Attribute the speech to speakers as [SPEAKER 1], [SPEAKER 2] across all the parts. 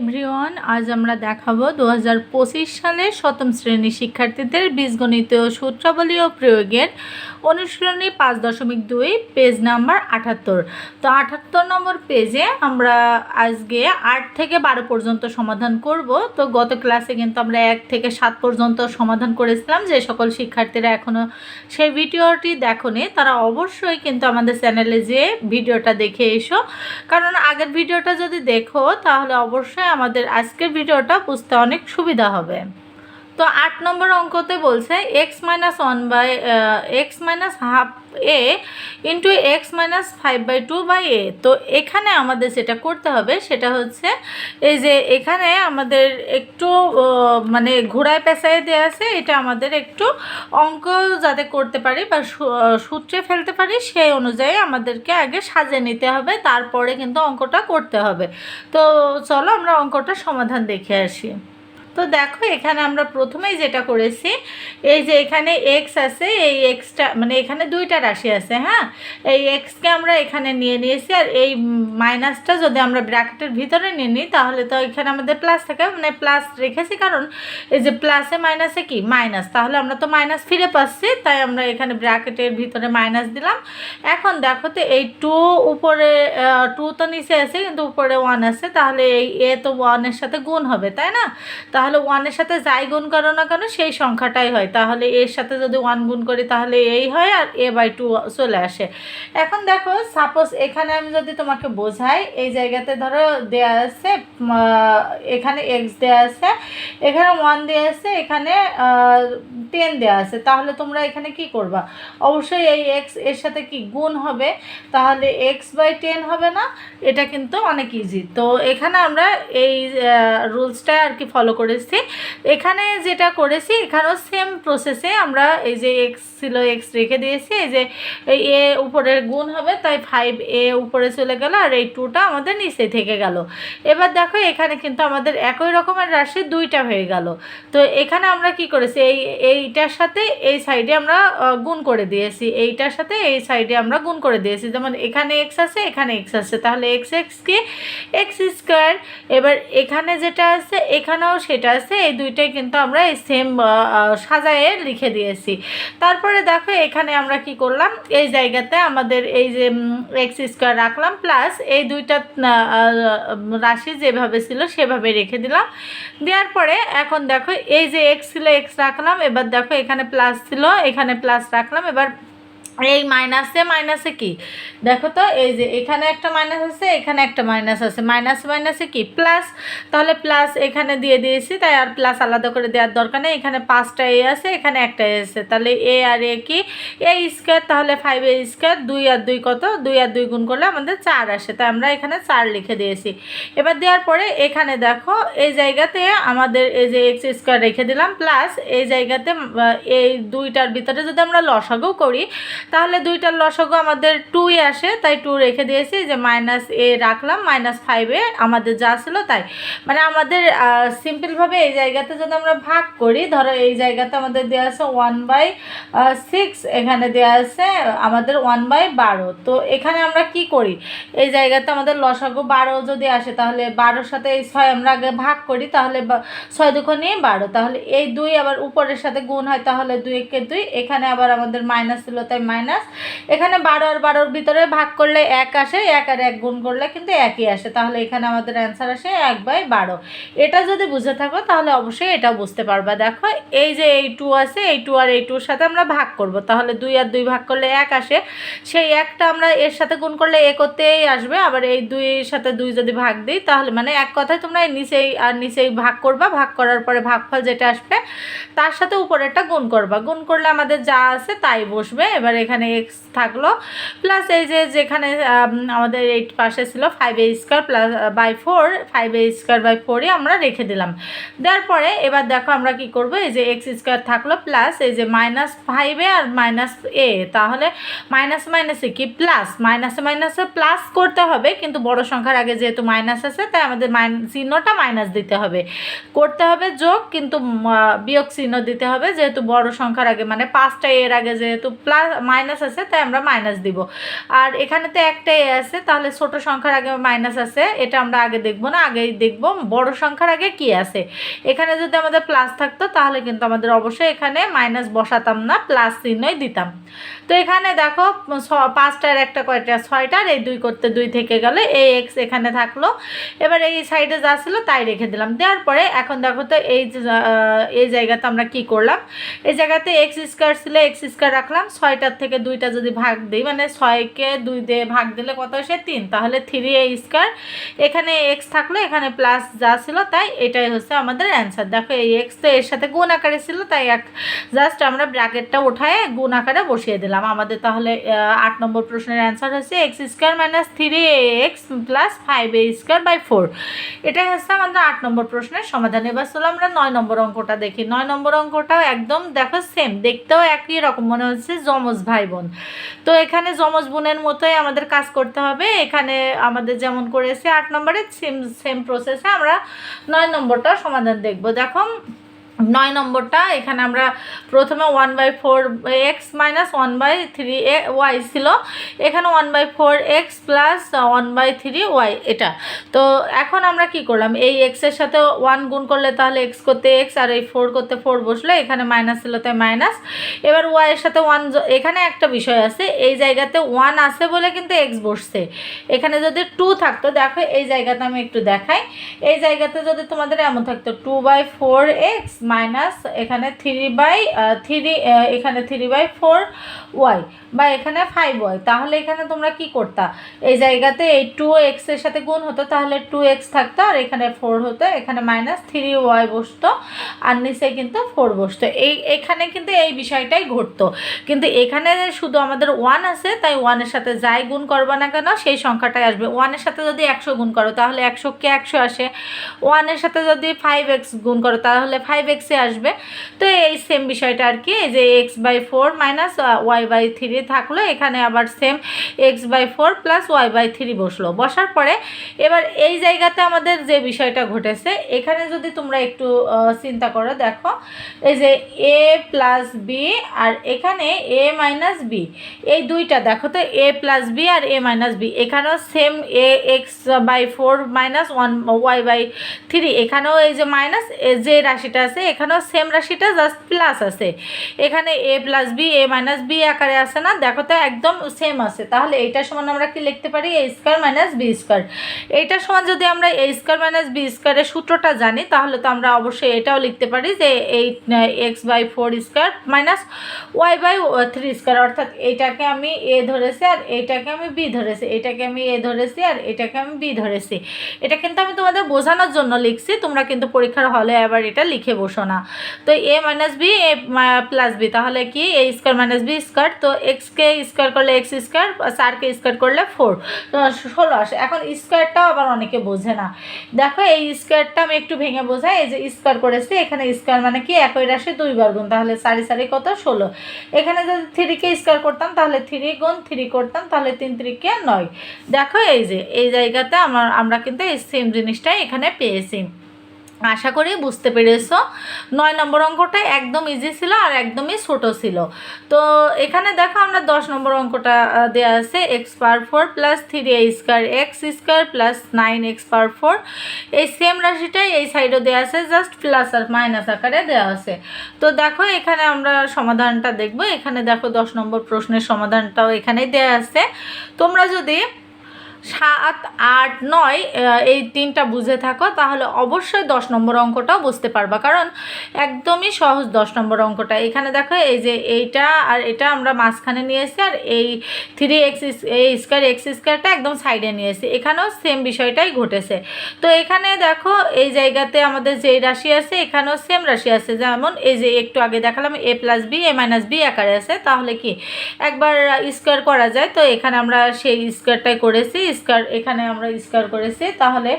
[SPEAKER 1] Everyone আজ আমরা দেখাবো দু হাজার পঁচিশ সালের সপ্তম শ্রেণির শিক্ষার্থীদের বীজগণিত সূত্রাবলী ও প্রয়োগের অনুশীলনী পাঁচ দশমিক দুই পেজ নাম্বার আটাত্তর। তো আটাত্তর নম্বর পেজে আমরা আজকে আট থেকে বারো পর্যন্ত সমাধান করব। তো গত ক্লাসে কিন্তু আমরা এক থেকে সাত পর্যন্ত সমাধান করেছিলাম, যে সকল শিক্ষার্থীরা এখনও সেই ভিডিওটি দেখোনি, তারা অবশ্যই কিন্তু আমাদের চ্যানেলে যে ভিডিওটা দেখে এসো। কারণ আগের ভিডিওটা যদি দেখো, তাহলে অবশ্যই আমাদের আজকের ভিডিওটা বুঝতে অনেক সুবিধা হবে। তো আট নম্বর অঙ্কতে বলছে x minus one by x minus half A into x minus five by two by A তো এখানে আমাদের যেটা করতে হবে সেটা হচ্ছে এই যে এখানে আমাদের একটু মানে ঘোড়ায় পেঁচায় দেওয়া আছে, এটা আমাদের একটু অঙ্ক যাতে করতে পারি বা সূত্রে ফেলতে পারি, সেই অনুযায়ী আমাদেরকে আগে সাজিয়ে নিতে হবে, তারপরে কিন্তু অঙ্কটা করতে হবে। তো চলো আমরা অঙ্কটা সমাধান দেখে আসি। তো দেখো, এখানে আমরা প্রথমেই যেটা করেছি, এই যে এখানে এক্স আছে, এই এক্সটা মানে এখানে দুইটা রাশি আছে হ্যাঁ? এই এক্সকে আমরা এখানে নিয়ে নিয়েছি আর এই মাইনাসটা যদি আমরা ব্র্যাকেটের ভিতরে নিয়ে নিই, তাহলে তো এখানে আমাদের প্লাস থাকে। মানে প্লাস রেখেছি কারণ এই যে প্লাসে মাইনাসে কি? মাইনাস তাহলে আমরা তো মাইনাস ফিরে পাচ্ছি, তাই আমরা এখানে ব্র্যাকেটের ভিতরে মাইনাস দিলাম। এখন দেখো তো, এই টু উপরে টু তো নিচে আছে, কিন্তু উপরে ওয়ান আছে, তাহলে এই এ তো ওয়ানের সাথে গুণ হবে, তাই না? তাহলে ওয়ানের সাথে যাই গুণ করো না কেন, সেই সংখ্যাটাই হয়। তাহলে এর সাথে যদি ওয়ান গুণ করি, তাহলে এই হয় আর এ বাই টু চলে আসে। এখন দেখো সাপোজ এখানে আমি যদি তোমাকে বোঝাই, এই জায়গাতে ধরো দেয়া আছে এখানে এক্স দেয়া আছে, এখানে ওয়ান দেয়া আছে, এখানে টেন দেয়া আছে। তাহলে তোমরা এখানে কি করবা? অবশ্যই এই এক্সের সাথে কি গুণ হবে? তাহলে এক্স বাই টেন হবে না, এটা কিন্তু অনেক ইজি তো এখানে আমরা এই রুলসটা আর কি ফলো করেছি। এখানে যেটা করেছি, এখানেও সেম প্রসেসে আমরা এই যে এক্স ছিল এক্স রেখে দিয়েছি, এই যে এ উপরে গুণ হবে, তাই ফাইভ এ উপরে চলে গেল আর এই টুটা আমাদের নিচে থেকে গেল। এবার দেখো এখানে কিন্তু আমাদের একই রকমের রাশি দুইটা হয়ে গেল। তো এখানে আমরা কি করেছি, এই, এইটার সাথে এই সাইডে আমরা গুণ করে দিয়েছি। এইটার সাথে এই সাইডে আমরা গুণ করে দিয়েছি। যেমন এখানে এক্স আছে, এখানে এক্স আছে। তাহলে এক্স এক্স কি? এক্স স্কোয়ার এবার এখানে যেটা আছে, এখানেও সেটা আছে, এই দুইটাই কিন্তু আমরা এই সেম সাজায়ে লিখে দিয়েছি। তারপরে দেখো, এখানে আমরা কি করলাম? এই জায়গাতে আমাদের এই যে এক্স স্কোয়ার রাখলাম প্লাস এই দুইটা রাশি যেভাবে ছিল সেভাবে রেখে দিলাম। দেওয়ার পরে এখন দেখো, এই যে এক্স ছিল এক্স রাখলাম, এবার দেখো এখানে প্লাস ছিল, এখানে প্লাস রাখলাম, এবার এই মাইনাসে মাইনাসে কি? দেখো তো, এই যে এখানে একটা মাইনাস আছে, এখানে একটা মাইনাস আছে। মাইনাস মাইনাসে কি? প্লাস তাহলে প্লাস এখানে দিয়ে দিয়েছি, তাই আর প্লাস আলাদা করে দেওয়ার দরকার নেই। এখানে পাঁচটা এ আছে, এখানে একটা এ আছে। তাহলে এ আর এ কি? এ স্কোয়ার তাহলে ফাইভ এ স্কোয়ার দুই আর দুই কত? দুই আর দুই গুণ করলে আমাদের চার আসে। তাই আমরা এখানে চার লিখে দিয়েছি। এবার দেওয়ার পরে এখানে দেখো, এই জায়গাতে আমাদের এই যে এক্স স্কোয়ার রেখে দিলাম প্লাস এই জায়গাতে এই দুইটার ভিতরে যদি আমরা লসাগু করি তাহলে দুইটার লসাগু আমাদের টুই আসে, তাই টু রেখে দিয়েছি, যে মাইনাস এ রাখলাম মাইনাস ফাইভে আমাদের যা ছিল তাই। মানে আমাদের সিম্পলভাবে এই জায়গাতে যদি আমরা ভাগ করি, ধরো এই জায়গাতে আমাদের দেওয়া আছে ওয়ান বাই সিক্স এখানে দেওয়া আছে আমাদের ওয়ান বাই বারো। তো এখানে আমরা কি করি? এই জায়গাতে আমাদের লসাগু বারো যদি আসে, তাহলে বারোর সাথে এই ছয় আমরা আগে ভাগ করি, তাহলে ছয় দুঃখ নিয়ে বারো। তাহলে এই দুই আবার উপরের সাথে গুণ হয়, তাহলে দুই একে দুই। এখানে আবার আমাদের মাইনাস ছিল, তাই মাইনাস এখানে বারো আর বারোর ভিতরে ভাগ করলে এক আসে, এক আর এক গুণ করলে কিন্তু একই আসে। তাহলে এখানে আমাদের অ্যান্সার আসে এক বাই বারো। এটা যদি বুঝে থাকো, তাহলে অবশ্যই এটাও বুঝতে পারবা। দেখো, এই যে এই টু আছে, এই টু আর এই টুর সাথে আমরা ভাগ করব। তাহলে দুই আর দুই ভাগ করলে এক আসে। সেই একটা আমরা এর সাথে গুণ করলে এ করতেই আসবে। আবার এই দুইয়ের সাথে দুই যদি ভাগ দিই, তাহলে মানে এক কথায় তোমরা এই নিচেই আর নিচেই ভাগ করবা। ভাগ করার পরে ভাগফল যেটা আসবে, তার সাথে উপরেরটা গুণ করবা। গুণ করলে আমাদের যা আছে তাই বসবে। এবার এখানে এক্স থাকল প্লাস এই যে যেখানে আমাদের এইট পাশে ছিল five A square plus by four five A square by ফোরই আমরা রেখে দিলাম। দেওয়ার পরে এবার দেখো আমরা কি করব, এই যে এক্স স্কোয়ার থাকল প্লাস এই যে মাইনাস ফাইভে আর মাইনাস এ তাহলে মাইনাস মাইনাসে কি? প্লাস মাইনাসে মাইনাসে প্লাস করতে হবে, কিন্তু বড় সংখ্যার আগে যেহেতু মাইনাস আছে, তাই আমাদের মাইন চিহ্নটা মাইনাস দিতে হবে। করতে হবে যোগ, কিন্তু বিয়োগ চিহ্ন দিতে হবে, যেহেতু বড় সংখ্যার আগে মানে পাঁচটা এর আগে যেহেতু প্লাস মাইনাস আছে, তাই আমরা মাইনাস দিব। আর এখানে তো একটাই আছে, তাহলে ছোট সংখ্যার আগে মাইনাস আছে, এটা আমরা আগে দেখব না, আগেই দেখব। বড় সংখ্যার আগে কি আছে? এখানে যদি আমাদের প্লাস থাকতো, তাহলে কিন্তু আমাদের অবশ্যই এখানে মাইনাস বসাতাম না প্লাস চিহ্নই দিতাম। তো এখানে দেখো পাঁচটার একটা কয়টা? ছয়টার, এই দুই করতে দুই থেকে গেলে, এই এক্স এখানে থাকল। এবার এই সাইডে যা ছিল, তাই রেখে দিলাম। দেওয়ার পরে এখন দেখো তো, এই এই জায়গাতে আমরা কি করলাম? এই জায়গাতে এক্স স্কোয়ার ছিল এক্স স্কোয়ার রাখলাম ছয়টার থেকে দুইটা যদি ভাগ দিই মানে ছয়কে দুই দিয়ে ভাগ দিলে কত আসে? তিন। তাহলে থ্রি এ স্কোয়ার এখানে এক্স থাকল, এখানে প্লাস যা ছিল তাই এটাই হচ্ছে আমাদের অ্যান্সার দেখো এই এক্স তো এর সাথে গুণ আকারে ছিল, তাই এক জাস্ট আমরা ব্র্যাকেটটা উঠায় গুণ আকারে বসিয়ে দিলাম। আমাদের তাহলে আট নম্বর প্রশ্নের অ্যান্সার হচ্ছে x square minus three A x plus five A square by four এটাই হচ্ছে আমাদের আট নম্বর প্রশ্নের সমাধান। এবার চলো আমরা নয় নম্বর অঙ্কটা দেখি। নয় নম্বর অঙ্কটাও একদম দেখো সেম দেখতেও একই রকম। মনে হচ্ছে যমজ ভাই বোন তো এখানে যমজ বোনের মতোই আমাদের কাজ করতে হবে। এখানে আমাদের যেমন করেছে আট নম্বরে, সেম সেম প্রসেসে আমরা নয় নম্বরটা সমাধান দেখব। দেখো নয় নম্বরটা, এখানে আমরা প্রথমে one by four x minus one by three A Y ছিল। এখানে one by four x plus one by three Y এটা। তো এখন আমরা কি করলাম? এই এক্সের সাথে ওয়ান গুণ করলে তাহলে এক্স করতে এক্স আর এই ফোর করতে ফোর বসল এখানে মাইনাস ছিল তাই মাইনাস এবার ওয়াইয়ের সাথে ওয়ান এখানে একটা বিষয় আছে, এই জায়গাতে ওয়ান আছে বলে কিন্তু এক্স বসছে। এখানে যদি টু থাকতো, দেখো এই জায়গাতে আমি একটু দেখাই। এই জায়গাতে যদি তোমাদের এমন থাকতো two by four x minus এখানে থ্রি বাই থ্রি এখানে থ্রি বাই ফোর ওয়াই বা এখানে ফাইভ ওয়াই তাহলে এখানে তোমরা কি করতা? এই জায়গাতে এই টু এক্সের সাথে গুণ হতো, তাহলে টু এক্স থাকতো, আর এখানে ফোর হতো, এখানে মাইনাস থ্রি ওয়াই বসতো, আর নিচে কিন্তু ফোর বসতো। এই, এখানে কিন্তু এই বিষয়টাই ঘটতো। কিন্তু এখানে শুধু আমাদের ওয়ান আছে, তাই ওয়ানের সাথে যাই গুণ করব না কেন, সেই সংখ্যাটাই আসবে। ওয়ানের সাথে যদি একশো গুণ করো, তাহলে একশোকে একশো আসে। ওয়ানের সাথে যদি ফাইভ এক্স গুণ করো, তাহলে ফাইভ এক্সে আসবে। তো এই সেম বিষয়টা আর কি, এই যে x by four minus Y by three থাকল। এখানে আবার same x by four plus Y by three বসল। বসার পরে এবার এই জায়গাতে আমাদের যে বিষয়টা ঘটেছে, এখানে যদি তোমরা একটু চিন্তা করো, দেখো, এই যে এ প্লাস বি আর এখানে এ মাইনাস বি এই দুইটা দেখো তো এ প্লাস বি আর এ মাইনাস বি এখানেও same A x by four minus one Y by three এখানেও এই যে মাইনাস যে রাশিটা আছে এখানেও সেম রাশিটা জাস্ট প্লাস আছে। এখানে A plus B A minus B আকারে আছে না? দেখো তো একদম সেম আছে। তাহলে এইটার সমান আমরা কি লিখতে পারি? A square minus B square এইটার সমান যদি আমরা এ স্কোয়ার মাইনাস বি স্কোয়ারের সূত্রটা জানি, তাহলে তো আমরা অবশ্যই এটাও লিখতে পারি যে eight x by four square minus Y by three square অর্থাৎ এইটাকে আমি এ ধরেছি আর এইটাকে আমি বি ধরেছি। এটাকে আমি এ ধরেছি আর এটাকে আমি বি ধরেছি। এটা কিন্তু আমি তোমাদের বোঝানোর জন্য লিখছি। তোমরা কিন্তু পরীক্ষার হলে আবার এটা লিখে বসো। না তো a minus b a plus b তাহলে কি? A square minus b square তো এক্সকে স্কোয়ার করলে এক্স স্কোয়ার চারকে স্কোয়ার করলে ফোর ষোলো আসে। এখন স্কোয়ারটাও আবার অনেকে বোঝে না। দেখো, এই স্কোয়ারটা আমি একটু ভেঙে বোঝাই। এই যে স্কোয়ার করেছি, এখানে স্কোয়ার মানে কি? একই রাশি দুইবার গুণ। তাহলে সারি সারি কত? ষোলো। এখানে যদি থ্রিকে স্কোয়ার করতাম, তাহলে থ্রি গুণ থ্রি করতাম, তাহলে তিন ত্রিকে নয়। দেখো, এই যে, এই জায়গাতে আমার, আমরা কিন্তু এই সেম জিনিসটাই এখানে পেয়েছি। আশা করি বুঝতে পেরেছ। নয় নম্বর অঙ্কটা একদম ইজি ছিল আর একদমই ছোট ছিল। তো এখানে দেখো আমরা দশ নম্বর অঙ্কটা দেওয়া আছে x power four plus three a square x square plus nine x power four এই সেম রাশিটাই এই সাইডও দেওয়া আছে জাস্ট প্লাস আর মাইনাস আকারে দেওয়া আছে। তো দেখো এখানে আমরা সমাধানটা দেখব। এখানে দেখো দশ নম্বর প্রশ্নের সমাধানটাও এখানেই দেওয়া আছে। তোমরা যদি সাত, আট, নয় এই তিনটা বুঝে থাকো, তাহলে অবশ্যই দশ নম্বর অঙ্কটাও বুঝতে পারবা। কারণ একদমই সহজ দশ নম্বর অঙ্কটা। এখানে দেখো, এই যে এইটা আর এটা আমরা মাঝখানে নিয়ে এসেছি, আর এই থ্রি এক্স এই স্কোয়ার এক্স স্কোয়ারটা একদম সাইডে নিয়ে এসেছি। এখানেও সেম বিষয়টাই ঘটেছে। তো এখানে দেখো, এই জায়গাতে আমাদের যেই রাশি আছে, এখানেও সেম রাশি আছে। যেমন এই যে একটু আগে দেখালাম a plus b a minus b আকারে আছে। তাহলে কি? একবার স্কোয়ার করা যায়। তো এখানে আমরা সেই স্কোয়ারটাই করেছি। স্কোয়ার, এখানে আমরা স্কোয়ার করেছি। তাহলে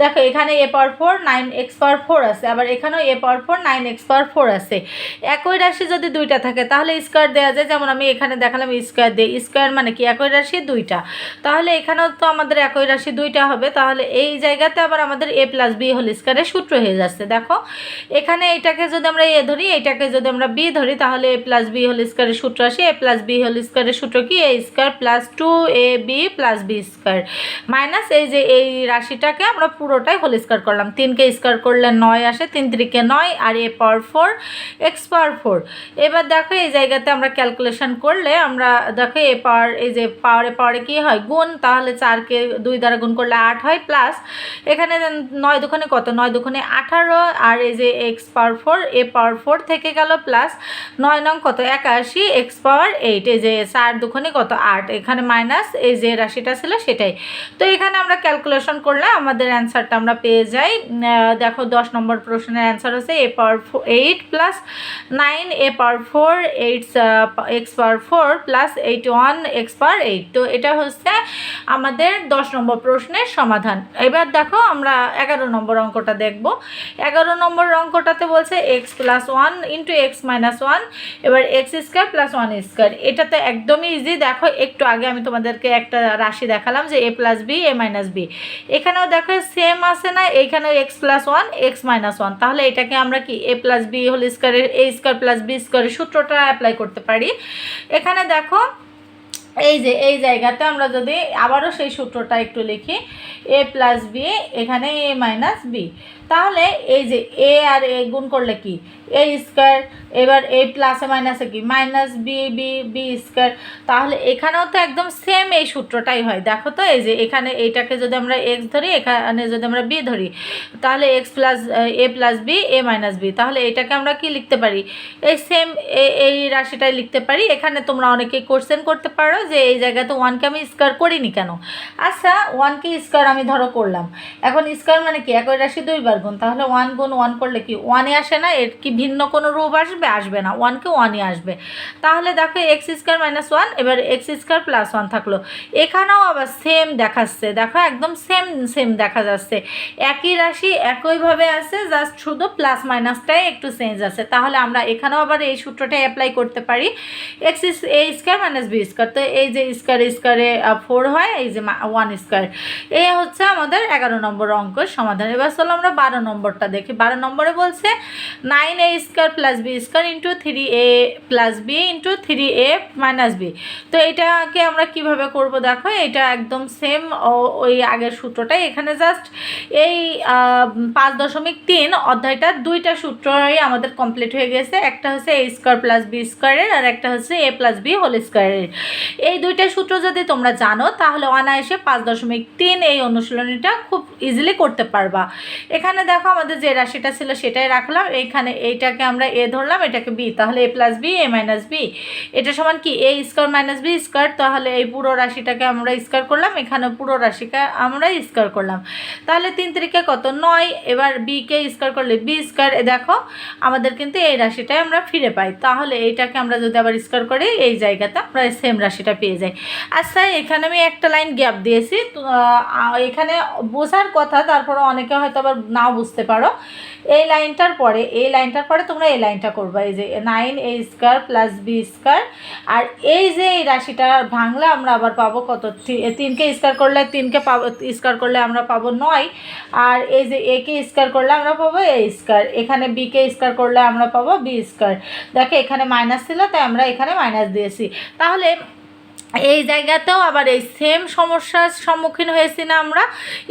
[SPEAKER 1] দেখো, এখানে a power four, nine x power four আছে। আবার এখানেও a power four, nine x power four আছে। একই রাশি যদি দুইটা থাকে, তাহলে স্কোয়ার দেওয়া যায়। যেমন আমি এখানে দেখালাম স্কোয়ার দিই স্কোয়ার মানে কি? একই রাশি দুইটা। তাহলে এখানেও তো আমাদের একই রাশি দুইটা হবে। তাহলে এই জায়গাতে আবার আমাদের এ প্লাস বি হোল স্কোয়ারের সূত্র হয়ে যাচ্ছে। দেখো, এখানে এটাকে যদি আমরা এ ধরি এটাকে যদি আমরা বি ধরি, তাহলে এ প্লাস বি হোল স্কোয়ারের সূত্র আসে। এ প্লাস বি হোল স্কোয়ারের সূত্র কি? A square plus two a b plus b square. Minus এই যে এই রাশিটাকে আমরা পুরোটাই হোল স্কোয়ার করলাম। তিনকে স্কোয়ার করলে নয় আসে, তিন তিরিকে নয়, আর a power four x power four এবার দেখো এই জায়গাতে আমরা ক্যালকুলেশন করলে আমরা দেখো এ পাওয়ার এই যে পাওয়ারে পাওয়ারে কী হয়? গুণ, তাহলে চারকে দুই দ্বারা গুণ করলে আট হয় প্লাস এখানে নয় দুখানে কত? নয় দুখানে আঠারো, আর এই যে x power four a power four থেকে গেল প্লাস নয় নং কত? একাশি এক্স পাওয়ার এইট এই যে চার দুখানে কত? আট। এখানে মাইনাস এই যে রাশিটা ছিল সেটাই তো এখানে আমরা ক্যালকুলেশন করলে আমাদের অ্যান্সারটা আমরা পেয়ে যাই। দেখো দশ নম্বর প্রশ্নের অ্যান্সার হচ্ছে a power eight plus nine a power four eight x power four plus eight one x power eight তো এটা হচ্ছে আমাদের দশ নম্বর প্রশ্নের সমাধান। এবার দেখো আমরা এগারো নম্বর অঙ্কটা দেখব। এগারো নম্বর অঙ্কটাতে বলছে x plus one into x minus one এবার x square plus one square এটা তো একদমই ইজি দেখো একটু আগে আমি তোমাদেরকে একটা রাশি দেখালাম যে a plus b a minus b এখানেও দেখো সেম আছে না এইখানেও x plus one x minus one তাহলে এটাকে আমরা কি এ প্লাস বি হোল স্কোয়ারের এ স্কোয়ার প্লাস বি স্কোয়ারের সূত্রটা অ্যাপ্লাই করতে পারি। এখানে দেখো, এই যে, এই জায়গাতে আমরা যদি আবারও সেই সূত্রটা একটু লিখি এ প্লাস বি এখানে এ মাইনাস বি তাহলে এই যে এ আর এ গুণ করলে কি? এ স্কোয়ার এবার এ প্লাসে মাইনাসে কি? Minus b b b square তাহলে এখানেও তো একদম সেম এই সূত্রটাই হয়। দেখো তো, এই যে এখানে এইটাকে যদি আমরা এক্স ধরি, এখানে যদি আমরা বি ধরি, তাহলে x plus a plus b a minus b তাহলে এটাকে আমরা কি লিখতে পারি? এই সেম এই রাশিটাই লিখতে পারি। এখানে তোমরা অনেকে কোশ্চেন করতে পারো যে এই জায়গাতে ওয়ানকে আমি স্কোয়ার করিনি কেন? আচ্ছা ওয়ানকে স্কোয়ার আমি ধরো করলাম। এখন স্কোয়ার মানে কি? একই রাশি দুইবার। গুণ। তাহলে ওয়ান গুণ ওয়ান করলে কি? ওয়ানে আসে না, এর কি ভিন্ন কোনো রূপ আসবে? আসবে না। ওয়ানকে ওয়ানই আসবে। তাহলে দেখো এক্স স্কোয়ার মাইনাস ওয়ান এবার এক্স স্কোয়ার প্লাস ওয়ান থাকল। এখানেও আবার সেম দেখাচ্ছে। দেখো একদম সেম সেম দেখা যাচ্ছে। একই রাশি একইভাবে আছে জাস্ট শুধু প্লাস মাইনাসটাই একটু চেঞ্জ আছে। তাহলে আমরা এখানেও আবার এই সূত্রটা অ্যাপ্লাই করতে পারি। X a square minus b square তো এই যে স্কোয়ার স্কোয়ারে ফোর হয়, এই যে ওয়ান স্কোয়ার এই হচ্ছে আমাদের এগারো নম্বর অঙ্কের সমাধান। এবার চলো আমরা বারো নম্বরটা দেখি। বারো নম্বরে বলছে nine a square plus b, square into three a plus b into three a minus b. তো এটাকে আমরা কীভাবে করব দেখো? এটা একদম সেম ওই আগের সূত্রটাই। এখানে জাস্ট এই পাঁচ দশমিক তিন অধ্যায়টা দুইটা সূত্রই আমাদের কমপ্লিট হয়ে গেছে। একটা হচ্ছে এ স্কোয়ার প্লাস বি স্কোয়ারের আর একটা হচ্ছে এ প্লাস বি হোল স্কোয়ারের। এই দুইটা সূত্র যদি তোমরা জানো, তাহলে অনায়াসে পাঁচ দশমিক তিন এই অনুশীলনীটা খুব ইজিলি করতে পারবা। এখানে দেখো আমাদের যে রাশিটা ছিল সেটাই রাখলাম। এইখানে এইটাকে আমরা এ ধরলাম, এটাকে বি। তাহলে a plus b, a minus b. এটা সমান কি? A square minus b square তাহলে এই পুরো রাশিটাকে আমরা স্কোয়ার করলাম এখানে পুরো রাশিকে আমরা স্কোয়ার করলাম। তাহলে তিন তিরিকে কত? নয়। এবার বিকে স্কোয়ার করলে বি স্কোয়ার দেখো, আমাদের কিন্তু এই রাশিটাই আমরা ফিরে পাই। তাহলে এইটাকে আমরা যদি আবার স্কোয়ার করি, এই জায়গাতে আমরা সেম রাশিটা পেয়ে যাই। আচ্ছা এখানে আমি একটা লাইন গ্যাপ দিয়েছি। এখানে বোঝার কথা, তারপরে অনেকে হয়তো আবার নাও বুঝতে পারো। এই লাইনটার পরে, এই লাইনটার পরে তোমরা এই লাইনটা করবা। এই যে nine a square plus b square আর এই যে এই রাশিটা ভাঙলে আমরা আবার পাবো কত? তিনকে স্কোয়ার করলে তিনকে পাবো স্কোয়ার করলে আমরা পাবো নয়। আর এই যে একে স্কোয়ার করলে আমরা পাবো এ স্কোয়ার এখানে বিকে স্কোয়ার করলে আমরা পাবো বি স্কোয়ার দেখো এখানে মাইনাস ছিল, তাই আমরা এখানে মাইনাস দিয়েছি। তাহলে এই জায়গাতেও আবার এই সেম সমস্যার সম্মুখীন হয়েছি না আমরা।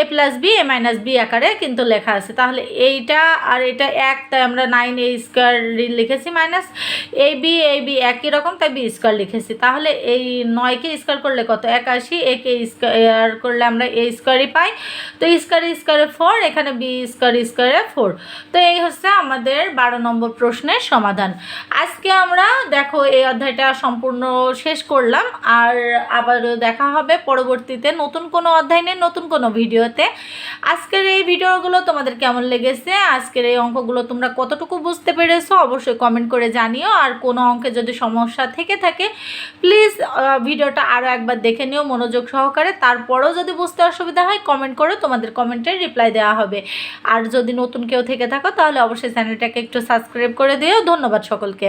[SPEAKER 1] A plus b a minus b আকারে কিন্তু লেখা আছে। তাহলে এইটা আর এটা এক, তাই আমরা নাইন এ স্কোয়ার লিখেছি minus a b a b একই রকম, তাই বি স্কোয়ার লিখেছি। তাহলে এই নয়কে স্কোয়ার করলে কত? একাশি। একে স্কোয়ার করলে আমরা এ স্কোয়ারই পাই। তো স্কোয়ার স্কোয়ারে ফোর এখানে বি স্কোয়ার স্কোয়ারে ফোর তো এই হচ্ছে আমাদের বারো নম্বর প্রশ্নের সমাধান। আজকে আমরা, দেখো এই অধ্যায়টা সম্পূর্ণ শেষ করলাম। আর আর আবারও দেখা হবে পরবর্তীতে নতুন কোনো অধ্যায় নিয়ে, নতুন কোনো ভিডিওতে। আজকের এই ভিডিওগুলো তোমাদের কেমন লেগেছে? আজকের এই অঙ্কগুলো তোমরা কতটুকু বুঝতে পেরেছ অবশ্যই কমেন্ট করে জানিও। আর কোনো অঙ্কে যদি সমস্যা থেকে থাকে প্লিজ ভিডিওটা আরও একবার দেখে নিও মনোযোগ সহকারে। তারপরেও যদি বুঝতে অসুবিধা হয় কমেন্ট করো তোমাদের কমেন্টের রিপ্লাই দেওয়া হবে। আর যদি নতুন কেউ থেকে থাকো, তাহলে অবশ্যই চ্যানেলটাকে একটু সাবস্ক্রাইব করে দিও। ধন্যবাদ সকলকে।